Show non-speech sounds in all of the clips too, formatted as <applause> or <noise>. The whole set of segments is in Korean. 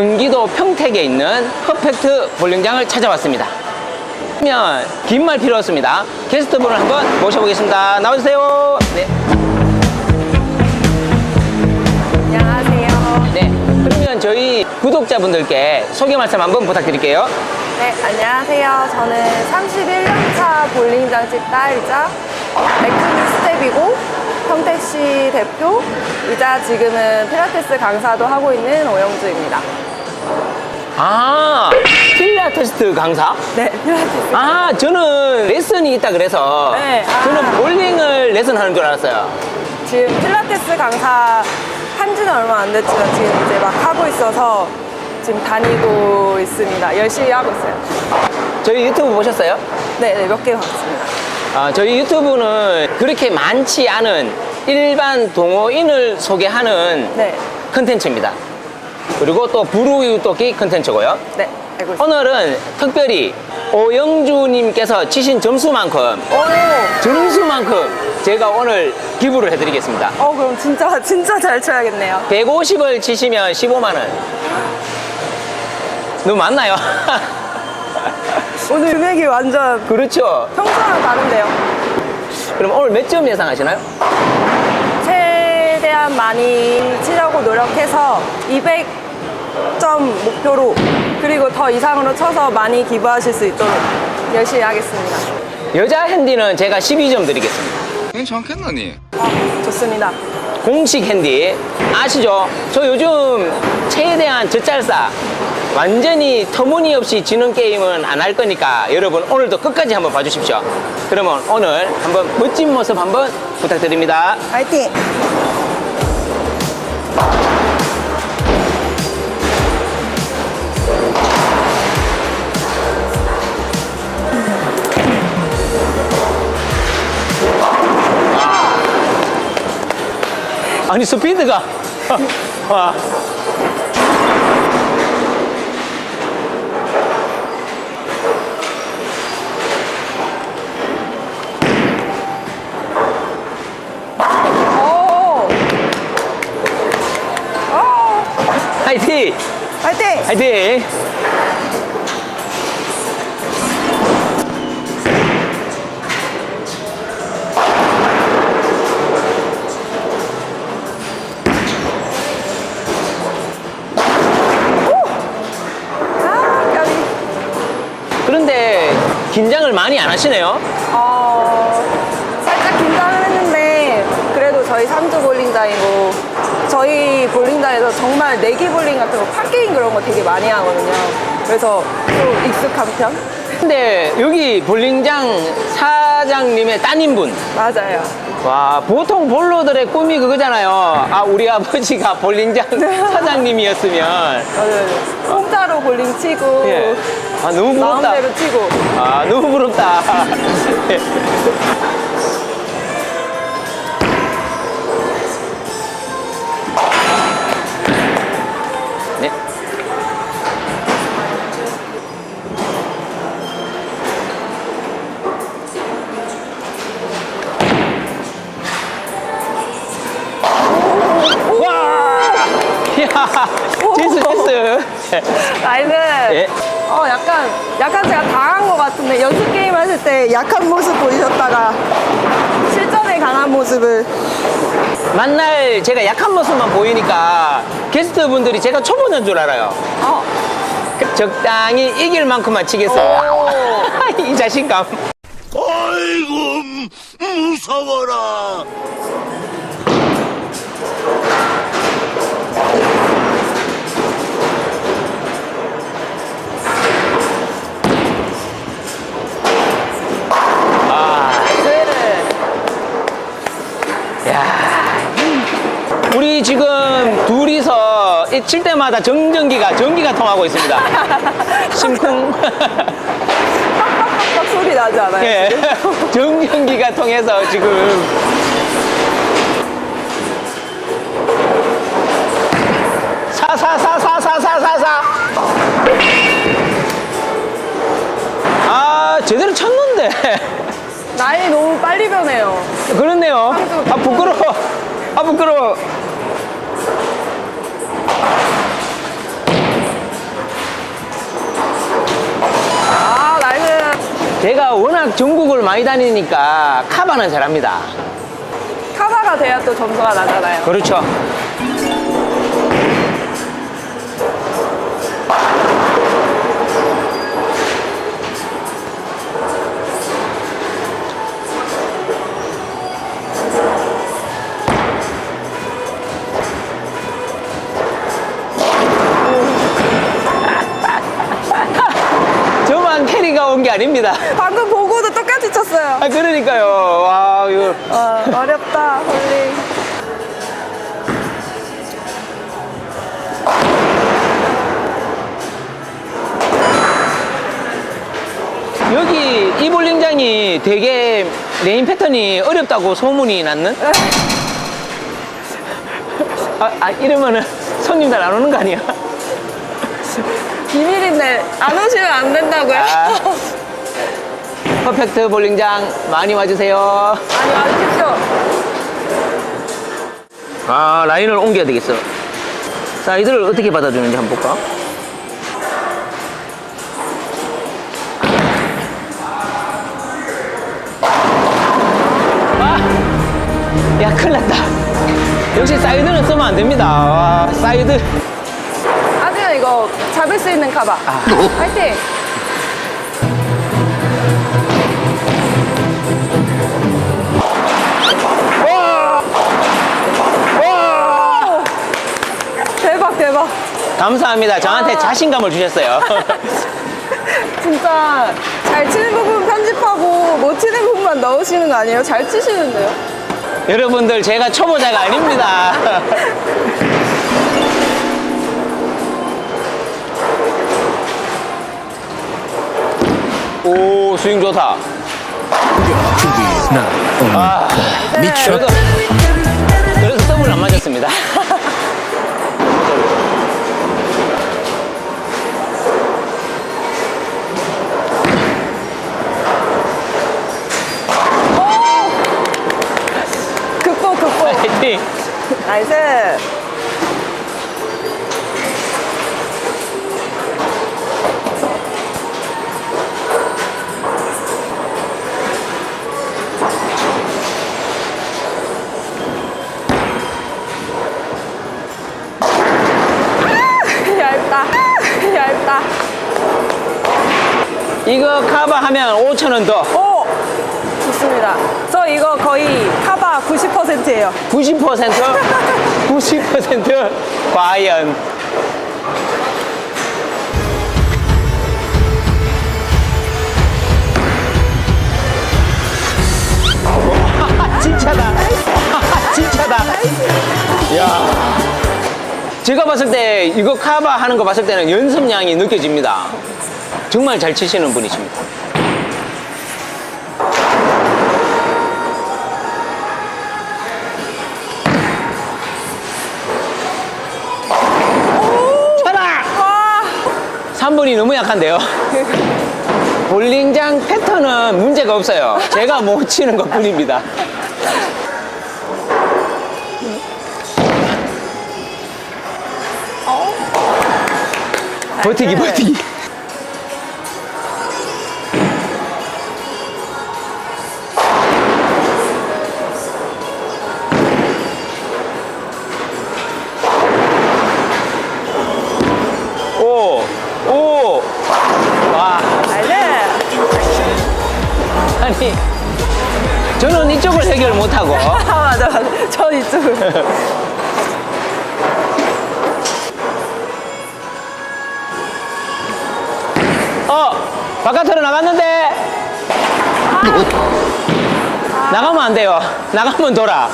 경기도 평택에 있는 퍼펙트 볼링장을 찾아왔습니다. 그러면 긴 말 필요 없습니다. 게스트분을 한번 모셔보겠습니다. 나와주세요. 네. 안녕하세요. 네. 그러면 저희 구독자분들께 소개 말씀 한번 부탁드릴게요. 네, 안녕하세요. 저는 31년차 볼링장 집 딸이자 백투니 스텝이고 평택시 대표이자 지금은 필라테스 강사도 하고 있는 오영주입니다. 아, 필라테스트 강사? 네, 필라테스. 아, 저는 레슨이 있다 그래서 네, 아. 저는 볼링을 레슨하는 줄 알았어요. 지금 필라테스 강사 한 지는 얼마 안 됐지만 지금 이제 막 하고 있어서 지금 다니고 있습니다. 열심히 하고 있어요. 저희 유튜브 보셨어요? 네, 네, 몇 개 봤습니다. 아, 저희 유튜브는 그렇게 많지 않은 일반 동호인을 소개하는 네, 컨텐츠입니다. 그리고 또 부르유 토끼 컨텐츠고요. 네, 알고 있습니다. 오늘은 특별히 오영주님께서 치신 점수만큼 오! 점수만큼 제가 오늘 기부를 해드리겠습니다. 어, 그럼 진짜, 진짜 잘 쳐야겠네요. 150을 치시면 15만 원. 너무 많나요? 오늘 금액이 완전 그렇죠. 평소랑 다른데요. 그럼 오늘 몇 점 예상하시나요? 최대한 많이 치려고 노력해서 200점 목표로 그리고 더 이상으로 쳐서 많이 기부하실 수 있도록 열심히 하겠습니다. 여자 핸디는 제가 12점 드리겠습니다. 괜찮겠나 니? 아, 좋습니다. 공식 핸디 아시죠? 저 요즘 최대한 젖잘싸 완전히 터무니없이 지는 게임은 안 할 거니까 여러분 오늘도 끝까지 한번 봐주십시오. 그러면 오늘 한번 멋진 모습 한번 부탁드립니다. 파이팅! 아니 스피드가! <laughs> 오! 화이팅! 파이팅! 화이팅! 많이 안 하시네요. 어, 살짝 긴장을 했는데 그래도 저희 삼주 볼링장이고 저희 볼링장에서 정말 내기 볼링 같은 거 팟게임 그런 거 되게 많이 하거든요. 그래서 좀 익숙한 편? 근데 여기 볼링장 사장님의 따님분 맞아요. 와 보통 볼러들의 꿈이 그거잖아요. 아 우리 아버지가 볼링장 <laughs> 사장님이었으면 맞아요. 공짜로 볼링 치고 예. 아 너무 부럽다. 마음대로 치고 아 너무 부럽다. <laughs> 약한 모습 보이셨다가 실전에 강한 모습을 만날 제가 약한 모습만 보이니까 게스트분들이 제가 초보자인 줄 알아요. 어 적당히 이길 만큼만 치겠어요. <laughs> 이 자신감. 아이고 무서워라 우리 지금 둘이서 이 칠 때마다 정전기가 전기가 통하고 있습니다. <laughs> 심쿵. 빡빡빡 <laughs> 소리 나지 않아요? 예. <laughs> 정전기가 통해서 지금 사사사사사사사사. 아 제대로 쳤는데. 나이 너무 빨리 변해요. 그렇네요. 아 부끄러워. 아 부끄러워. 제가 워낙 전국을 많이 다니니까 카바는 잘합니다. 카바가 돼야 또 점수가 나잖아요. 그렇죠. 캐리가 온 게 아닙니다. 방금 보고도 똑같이 쳤어요. 아, 그러니까요. 와, 이거. 와, 어렵다, 홀리. 여기 이 볼링장이 되게 레인 패턴이 어렵다고 소문이 났는? <laughs> 아, 아 이러면은 손님들 안 오는 거 아니야? 비밀인데 안 오시면 안 된다고요? 아. 퍼펙트 볼링장 많이 와주세요. 아니, 와주십시오. 아, 라인을 옮겨야 되겠어. 사이드를 어떻게 받아주는지 한번 볼까? 아! 야, 큰일 났다. 역시 사이드는 쓰면 안 됩니다. 와, 사이드. 하지만 이거 잡을 수 있는 카바. 아. 화이팅! 감사합니다. 저한테 아. 자신감을 주셨어요. <laughs> 진짜 잘 치는 부분 편집하고 못 치는 부분만 넣으시는 거 아니에요? 잘 치시는데요? 여러분들, 제가 초보자가 아닙니다. <laughs> 오, 스윙 좋다. 아, 그래도, 그래도 더블 안 맞았습니다. <laughs> 나이스. 아, 얇다. 얇다. 이거 커버하면 5,000원 더. 오! 좋습니다. 저 이거 거의 카바 90%예요. 90%? 90% 과연. 진짜다. <laughs> 진짜다. 야. 제가 봤을 때 이거 카바 하는 거 봤을 때는 연습량이 느껴집니다. 정말 잘 치시는 분이십니다. 3번이 너무 약한데요. <laughs> 볼링장 패턴은 문제가 없어요. 제가 못 치는 것 뿐입니다. 버티기, 버티기. 못하고 <laughs> 아, 맞아, 맞아. 전 이쪽으로. <laughs> 어 바깥으로 나갔는데 나가면 안 돼요 나가면 돌아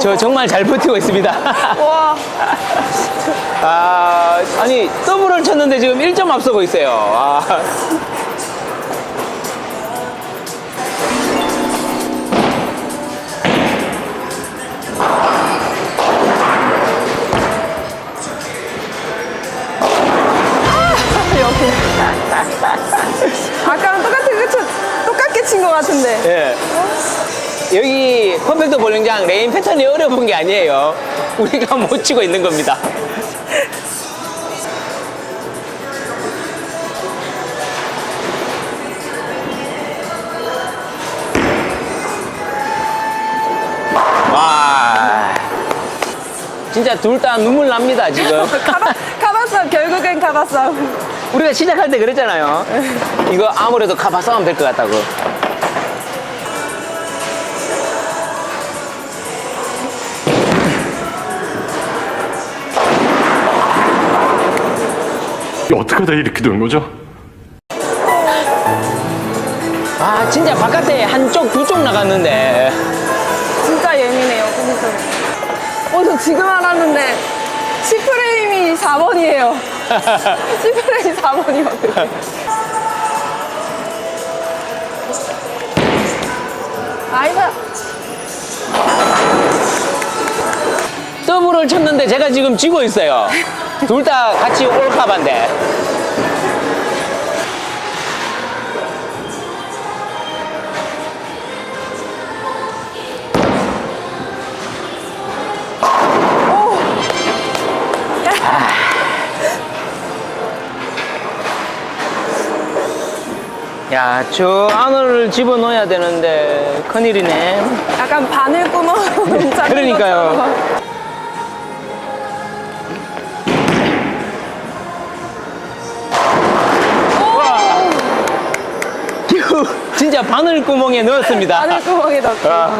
저 정말 잘 버티고 있습니다 <laughs> 와. 아, 아니 더블을 쳤는데 지금 1점 앞서고 있어요 아. 여기. 아까랑 똑같은 게 쳐, 똑같게 친 것 같은데. 예. 여기 퍼펙트 볼링장 레인 패턴이 어려운 게 아니에요. 우리가 못 치고 있는 겁니다. 진짜 둘 다 눈물 납니다, 지금. <laughs> 카바, 카바싸움, 결국엔 카바싸움. 우리가 시작할 때 그랬잖아요. 이거 아무래도 카바 싸움 될 것 같다고. 어떻게 하다 이렇게 된 거죠? 아, 진짜 바깥에 한쪽, 두 쪽 나갔는데. 지금 알았는데, 10프레임이 4번이에요. 10프레임이 <laughs> 4번이거든요. 아이다. 더블을 쳤는데 제가 지금 지고 있어요. 둘 다 같이 올카반데. 야, 저 안을 집어넣어야 되는데 큰일이네. 약간 바늘 구멍 <laughs> 작은 그러니까요. 것처럼. 휴, 진짜 바늘 구멍에 넣었습니다. 바늘 구멍에 넣고. 아.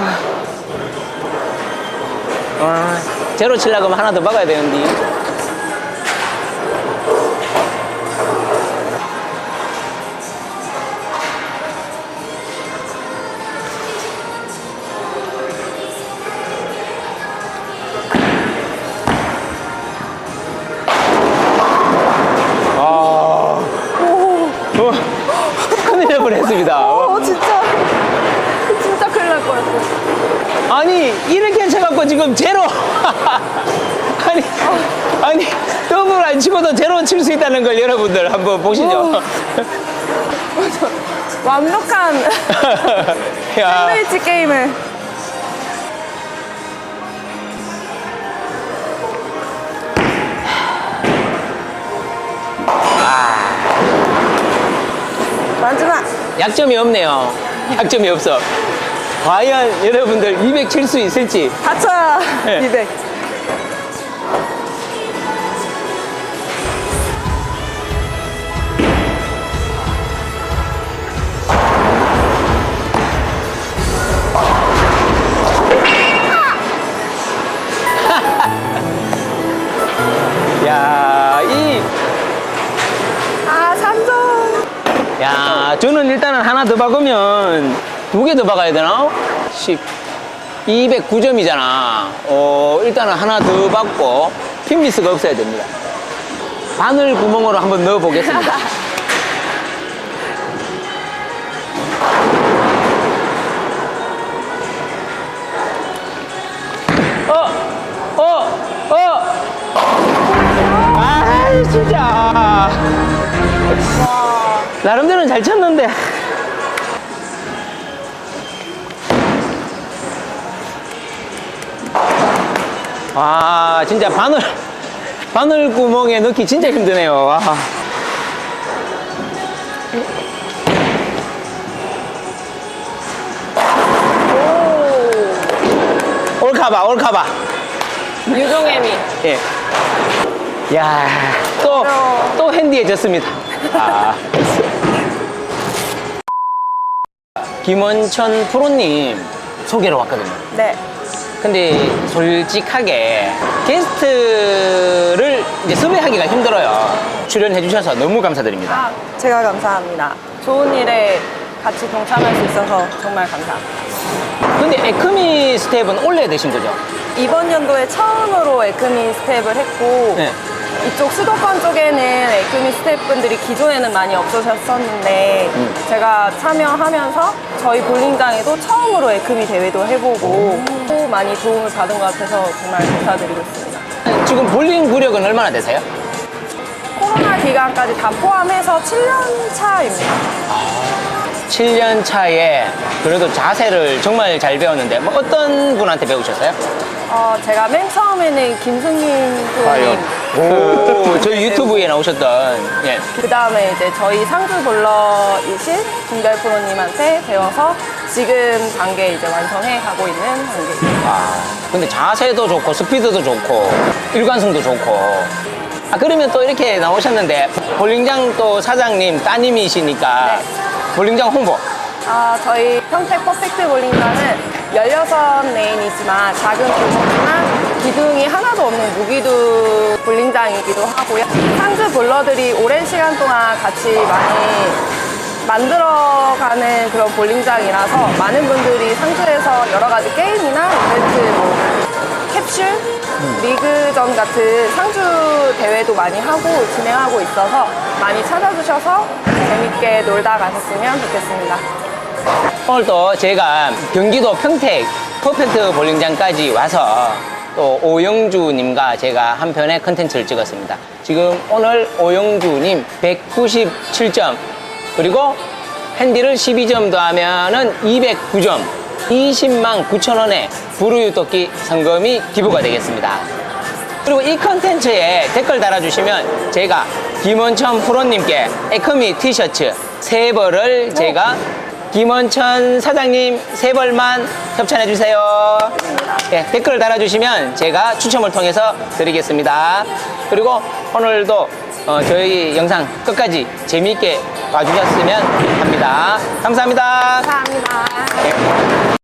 아, 제로 칠라고 하면 하나 더 박아야 되는데. 지금 제로 <laughs> 아니 아니 더블 안 치고도 제로 칠 수 있다는 걸 여러분들 한번 보시죠 어. <laughs> 완벽한 <laughs> 야, 샌드위치 게임을. 마지막. 약점이 없네요 약점이 없어 과연 여러분들 200 칠 수 있을지 다쳐야 네. 200. <laughs> 야 이 아, 3점. 야, 저는 일단은 하나 더 박으면 두 개 더 박아야 되나? 10, 209점이잖아. 어, 일단은 하나 더 박고 핀 미스가 없어야 됩니다. 바늘 구멍으로 한번 넣어 보겠습니다. <laughs> 어, 어, 어. 아, 진짜. 나름대로는 잘 쳤는데. 와, 진짜 바늘, 바늘 구멍에 넣기 진짜 힘드네요. 와. 올카봐, 올카봐. 유종애미. 예. 야, 또. 또 핸디해졌습니다. 아. 김원천 프로님 소개로 왔거든요. 네. 근데 솔직하게 게스트를 이제 섭외하기가 힘들어요. 출연해 주셔서 너무 감사드립니다. 아, 제가 감사합니다. 좋은 일에 같이 동참할 수 있어서 정말 감사합니다. 근데 에크미 스텝은 원래 되신 거죠? 이번 연도에 처음으로 에크미 스텝을 했고 네. 이쪽 수도권 쪽에는 에크미 스텝분들이 기존에는 많이 없으셨었는데 음. 제가 참여하면서 저희 볼링장에도 처음으로 에크미 대회도 해보고 또 많이 도움을 받은 것 같아서 정말 감사드리고 있습니다. 지금 볼링 구력은 얼마나 되세요? 코로나 기간까지 다 포함해서 7년 차입니다. 7년 차에 그래도 자세를 정말 잘 배웠는데 뭐 어떤 분한테 배우셨어요? 어, 제가 맨 처음에는 김승민 프로님, 오, 저희 유튜브에 나오셨던 예. 그 다음에 이제 저희 상주 볼러이신 김별 프로님한테 배워서 지금 단계 이제 완성해 가고 있는 단계입니다. 아, 근데 자세도 좋고 스피드도 좋고 일관성도 좋고. 아 그러면 또 이렇게 나오셨는데 볼링장 또 사장님 따님이시니까 네. 볼링장 홍보. 아, 저희 평택 퍼펙트 볼링장은 16 레인이지만 작은 규모지만 기둥이 하나도 없는 무기둥 볼링장이기도 하고요. 상주 볼러들이 오랜 시간 동안 같이 많이 만들어가는 그런 볼링장이라서 많은 분들이 상주에서 여러 가지 게임이나 이벤트, 뭐 캡슐, 리그전 같은 상주 대회도 많이 하고 진행하고 있어서 많이 찾아주셔서 재밌게 놀다 가셨으면 좋겠습니다. 오늘도 제가 경기도 평택 퍼펙트 볼링장까지 와서 또 오영주님과 제가 한 편의 컨텐츠를 찍었습니다. 지금 오늘 오영주님 197점 그리고 핸디를 12점 더하면은 209점 20만 9천 원의 부르유토끼 상금이 기부가 되겠습니다. 그리고 이 컨텐츠에 댓글 달아주시면 제가 김원천 프로님께 에크미 티셔츠 세 벌을 제가 김원천 사장님 세 벌만 협찬해 주세요. 네, 댓글 달아주시면 제가 추첨을 통해서 드리겠습니다. 그리고 오늘도 어, 저희 영상 끝까지 재미있게 봐주셨으면 합니다. 감사합니다. 감사합니다. 네.